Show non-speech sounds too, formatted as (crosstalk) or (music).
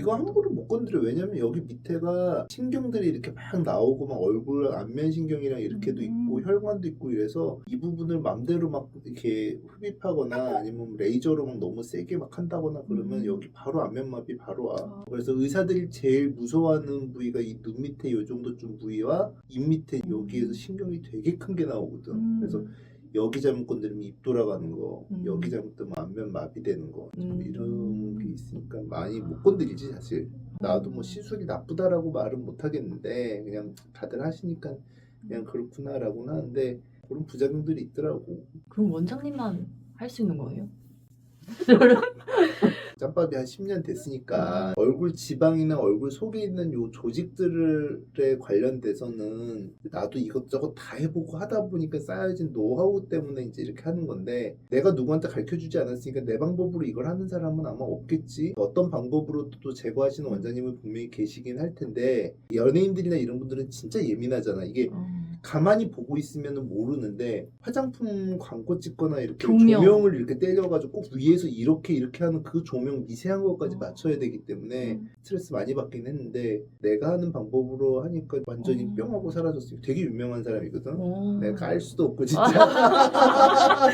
이거 함부로 못 건드려. 왜냐면 여기 밑에가 신경들이 이렇게 막 나오고 막 얼굴 안면 신경이랑 이렇게도 음. 있고 혈관도 있고 이래서 이 부분을 맘대로 막 이렇게 흡입하거나 아니면 레이저로 막 너무 세게 막 한다거나 그러면 음. 여기 바로 안면마비 바로 와. 아. 그래서 의사들이 제일 무서워하는 부위가 이 눈 밑에 요 정도쯤 부위와 입 밑에 여기에서 신경이 되게 큰 게 나오거든. 음. 그래서 여기 잘못 건드리면 입 돌아가는 거, 음. 여기 잘못되면 안면 마비되는 거, 좀 음. 이런 게 있으니까 많이 못 건드리지 사실. 나도 뭐 시술이 나쁘다라고 말은 못 하겠는데 그냥 다들 하시니까 그냥 그렇구나라고는 하는데 그런 부작용들이 있더라고. 그럼 원장님만 할 수 있는 거예요? (laughs) 짬밥이 한 10년 됐으니까 얼굴 지방이나 얼굴 속에 있는 요 조직들에 관련돼서는 나도 이것저것 다 해보고 하다 보니까 쌓여진 노하우 때문에 이제 이렇게 하는 건데 내가 누구한테 가르쳐 주지 않았으니까 내 방법으로 이걸 하는 사람은 아마 없겠지. 어떤 방법으로 또 제거하시는 원장님은 분명히 계시긴 할 텐데 연예인들이나 이런 분들은 진짜 예민하잖아. 이게 어. 가만히 보고 있으면 모르는데 화장품 광고 찍거나 이렇게 조명. 을 이렇게 때려가지고 꼭 위에서 이렇게 이렇게 하는 그 조명 미세한 것까지 어. 맞춰야 되기 때문에 음. 스트레스 많이 받긴 했는데 내가 하는 방법으로 하니까 완전히 어. 뿅 하고 사라졌어요. 되게 유명한 사람이거든. 어. 내가 깔 수도 없고 진짜. (laughs)